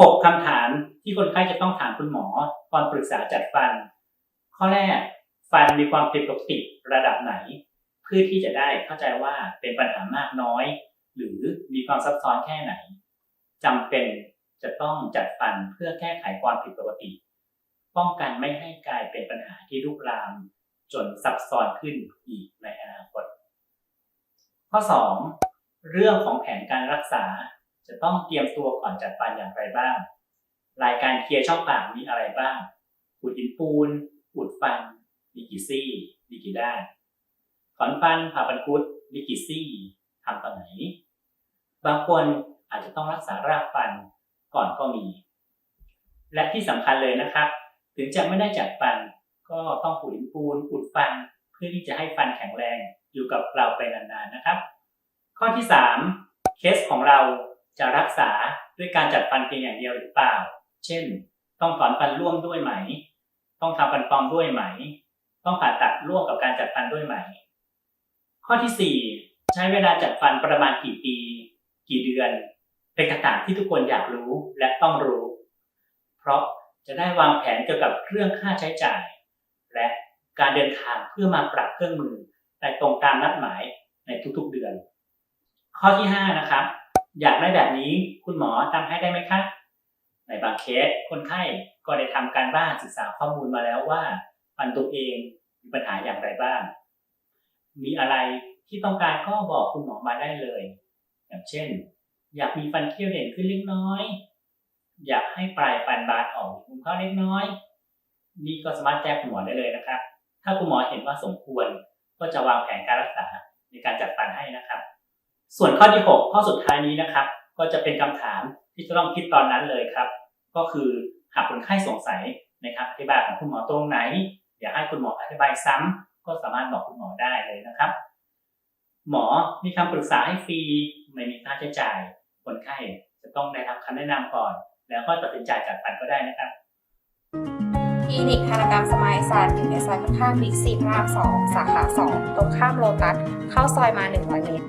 6 คำถามที่คนไข้จะต้องถามคุณหมอก่อนปรึกษาจัดฟัน ข้อแรก ฟันมีความผิดปกติระดับไหน เพื่อที่จะได้เข้าใจว่าเป็นปัญหามากน้อย หรือมีความซับซ้อนแค่ไหนจำเป็นจะต้องจัดฟันเพื่อแก้ไขความผิดปกติ ป้องกันไม่ให้กลายเป็นปัญหาที่ลุกลาม จนซับซ้อนขึ้นอีกในอนาคต ข้อ 2 เรื่องของแผนการรักษา จะต้องเตรียมตัวก่อนจัดฟันอย่างไรบ้าง รายการเคลียร์ช่องปากมีอะไรบ้างอุดหินปูนอุดฟัน มีกี่ซี่ มีกี่ด้าน ถอนฟันผ่าฟันคุด มีกี่ซี่ทำตอนไหน บางคนอาจจะต้องรักษารากฟันก่อนก็มี และที่สำคัญเลยนะครับ ถึงจะไม่ได้จัดฟัน ก็ต้องอุดหินปูนอุดฟัน เพื่อที่จะให้ฟันแข็งแรงอยู่กับเราไปนานๆนะครับ ข้อที่ 3 เคสของเรา จะรักษาด้วยการจัดฟันเพียงอย่างเดียวหรือเปล่า เช่น ต้องถอนฟันร่วมด้วยไหม ต้องทำฟันปลอมด้วยไหม ต้องผ่าตัดร่วมกับการจัดฟันด้วยไหม ข้อที่ 4 ใช้เวลาจัดฟันประมาณกี่ปี กี่เดือน เป็นคำถามที่ทุกคนอยากรู้และต้องรู้ เพราะจะได้วางแผนเกี่ยวกับเรื่องค่าใช้จ่าย และการเดินทางเพื่อมาปรับเครื่องมือในตรงตามนัดหมายในทุกๆเดือน ข้อที่ 5 นะครับ อยากได้แบบนี้คุณหมอทำให้ได้ไหมคะ ในบางเคสคนไข้ก็ได้ทำการบ้านศึกษาข้อมูลมาแล้วว่าฟันตัวเองมีปัญหาอย่างไรบ้าง มีอะไรที่ต้องการก็บอกคุณหมอมาได้เลย อย่างเช่น อยากมีฟันเคี้ยวเด่นขึ้นเล็กน้อย อยากให้ปลายฟันบานออกมุมเข้าเล็กน้อย นี่ก็สามารถแจ้งคุณหมอได้เลยนะครับ ถ้าคุณหมอเห็นว่าสมควรก็จะวางแผนการรักษาในการจัดฟันให้นะครับ ส่วนข้อที่ 6 ข้อสุดท้ายนี้นะครับ ก็จะเป็นคำถามที่จะต้องคิดตอนนั้นเลยครับ ก็คือหากคนไข้สงสัยในคำอธิบายของคุณหมอตรงไหน อยากให้คุณหมออธิบายซ้ำก็สามารถบอกคุณหมอได้เลยนะครับ หมอมีคำปรึกษาให้ฟรีไม่มีค่าใช้จ่ายคนไข้จะต้องได้รับคำแนะนำก่อน แล้วก็ตัดสินใจจัดฟันก็ได้นะครับคลินิกธนกรรมสมายสันอยู่ในซอยข้างๆบิ๊กซีพระราม2สาขา2ตรงข้ามโลตัสเข้าซอยมา100เมตร